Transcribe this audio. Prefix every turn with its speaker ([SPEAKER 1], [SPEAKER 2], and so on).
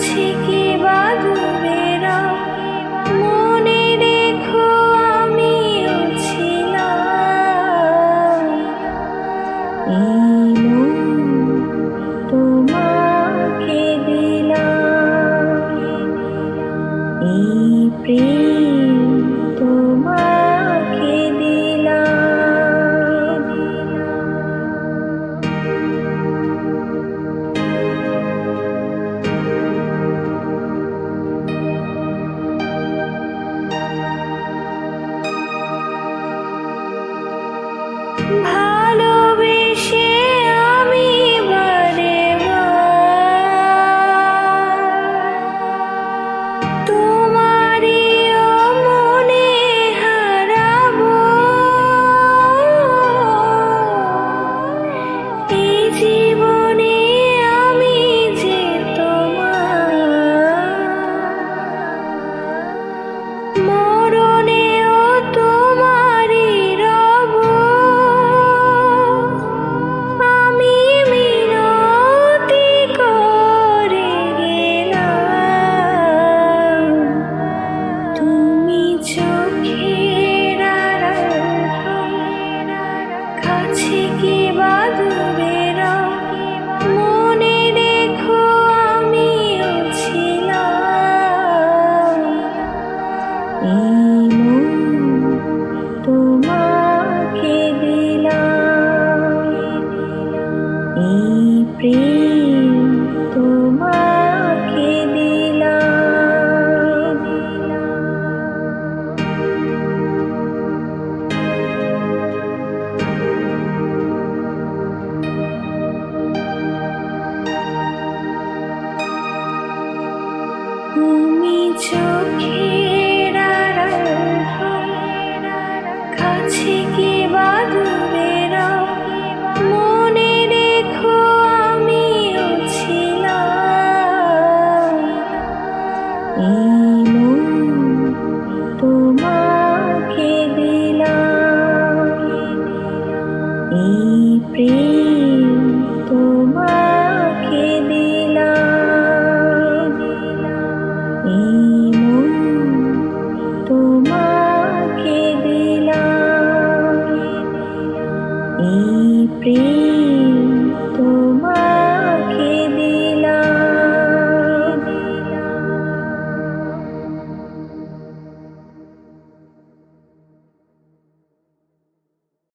[SPEAKER 1] 起。তোমাকে দিলাম। এই প্রেম প্রেম তোমাকে দিলাম। এই মন তোমাকে দিলাম। প্রেম